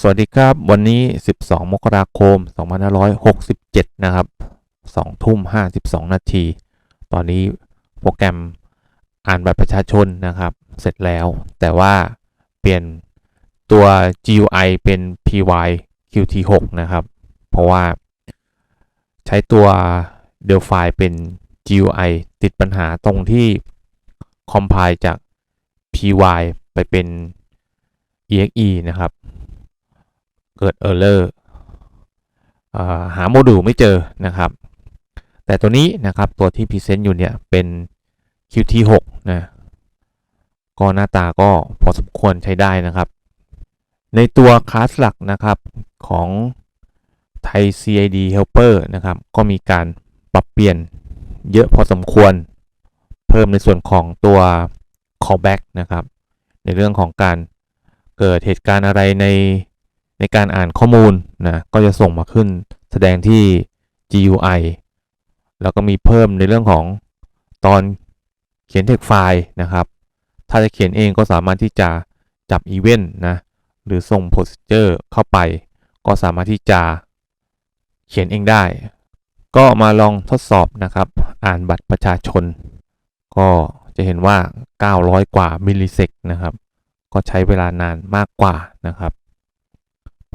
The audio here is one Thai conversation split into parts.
สวัสดีครับ วันนี้ 12 มกราคม 2567 นะครับ2ทุ่ม 52 นาที ตอนนี้โปรแกรมอ่านบัตรประชาชนนะครับ เสร็จแล้ว แต่ว่าเปลี่ยนตัว GUI เป็น PY Qt6 นะครับ เพราะว่าใช้ตัว Delphi เป็น GUI ติดปัญหาตรงที่ compile จาก PY ไปเป็น exe นะครับ เกิด error อหาโมดูลไม่เจอนะครับ แต่ตัวนี้นะครับตัวที่พรีเซนต์อยู่เนี่ยเป็น Qt6 นะก็หน้าตาก็พอสมควรใช้ได้นะครับ ในตัวคลาสหลักนะครับของไทย CID Helper นะครับ ก็มีการปรับเปลี่ยนเยอะพอสมควร เพิ่มในส่วนของตัว callback นะครับ ในเรื่องของการเกิดเหตุการณ์อะไรใน ในการอ่านข้อมูลนะก็จะส่งมาขึ้นแสดงที่ GUI แล้วก็มีเพิ่มในเรื่องของตอนเขียน text ไฟล์นะครับ ถ้าจะเขียนเองก็สามารถที่จะจับอีเวนต์นะ หรือส่ง procedure เข้าไป ก็สามารถที่จะเขียนเองได้ ก็มาลองทดสอบนะครับ อ่านบัตรประชาชน ก็จะเห็นว่า 900 กว่ามิลลิเซกนะครับ ก็ใช้เวลานานมากกว่านะครับ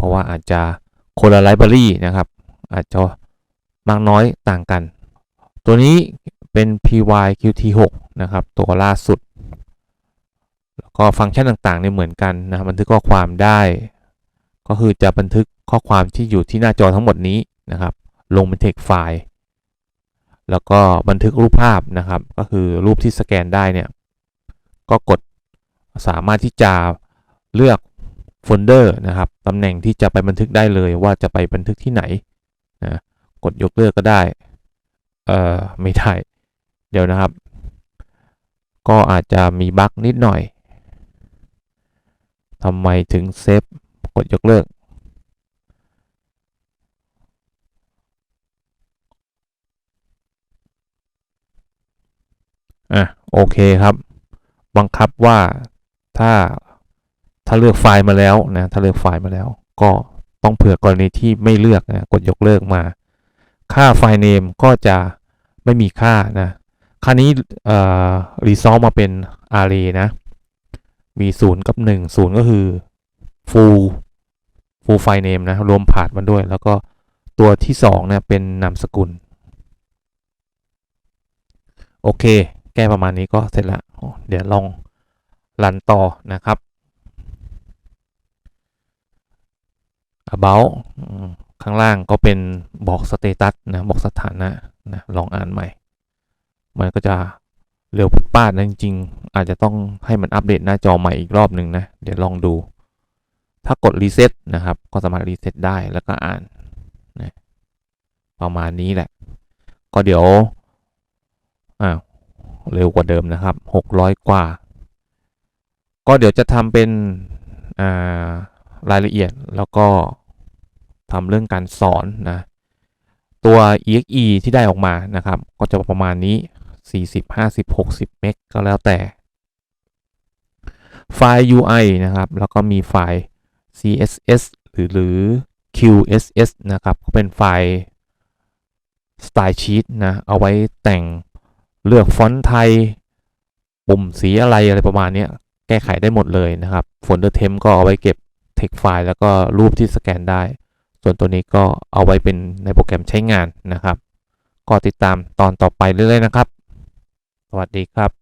เพราะว่าอาจจะคนละไลบรารีนะครับ อาจจะมากน้อยต่างกัน ตัวนี้เป็น pyqt6 นะครับ ตัวล่าสุด แล้วก็ฟังก์ชันต่างๆเนี่ยเหมือนกันนะบันทึกข้อความได้ ก็คือจะบันทึกข้อความที่อยู่ที่หน้าจอทั้งหมดนี้นะครับ ลงเป็น text ไฟล์ แล้วก็บันทึกรูปภาพนะครับ ก็คือรูปที่สแกนได้เนี่ย ก็กดสามารถที่จะเลือก โฟลเดอร์นะครับตำแหน่งที่จะไปบันทึกได้เลยว่าจะไปบันทึกที่ไหนนะกดยกเลิกก็ได้เอ่อไม่ได้เดี๋ยวนะครับ ก็อาจจะมีบั๊กนิดหน่อยทำไมถึงเซฟกดยกเลิกอะโอเคครับ บังคับว่าถ้า ถ้าเลือกไฟล์มาแล้วนะถ้าเลือกไฟล์มาแล้ว ก็ต้องเผื่อกรณีที่ไม่เลือกนะกดยกเลิกมา ค่าไฟล์เนมก็จะไม่มีค่านะค่านี้เอ่อรีซอลมาเป็น array นะมี 0 กับ 1 0 ก็คือ full full file name นะ รวมผ่านมันด้วย แล้วก็ตัวที่2เนี่ยเป็นนามสกุล โอเค แก้ประมาณนี้ก็เสร็จล้วเดี๋ยวลองรันต่อนะครับ about ข้างล่างก็เป็นบอกสเตตัสนะบอกสถานะนะลองอ่านใหม่ มันก็จะเร็วพุดป้าดนะจริงๆ อาจจะต้องให้มันอัปเดตหน้าจอใหม่อีกรอบหนึ่งนะ เดี๋ยวลองดู ถ้ากดรีเซ็ตนะครับ ก็สามารถรีเซ็ตได้แล้วก็อ่านนะประมาณนี้แหละ ก็เดี๋ยวอ้าวเร็วกว่าเดิมนะครับ 600 กว่า ก็เดี๋ยวจะทำเป็นรายละเอียดแล้วก็ ทำเรื่องการสอนนะตัว exe ที่ได้ออกมานะครับ ก็จะประมาณนี้ 40 50 60 เมกก็แล้วแต่ ไฟล์ UI นะครับ แล้วก็มีไฟล์ CSS หรือหรือ QSS นะครับ ก็เป็นไฟล์ Style Sheet นะ เอาไว้แต่งเลือกฟอนต์ไทย ปุ่มสีอะไรอะไรประมาณนี้ แก้ไขได้หมดเลยนะครับโฟลเดอร์เทมก็เอาไว้เก็บ text ไฟล์แล้วก็รูปที่สแกนได้ ส่วนตัวนี้ก็เอาไว้เป็นในโปรแกรมใช้งานนะครับ ก็ติดตามตอนต่อไปเรื่อยๆนะครับ สวัสดีครับ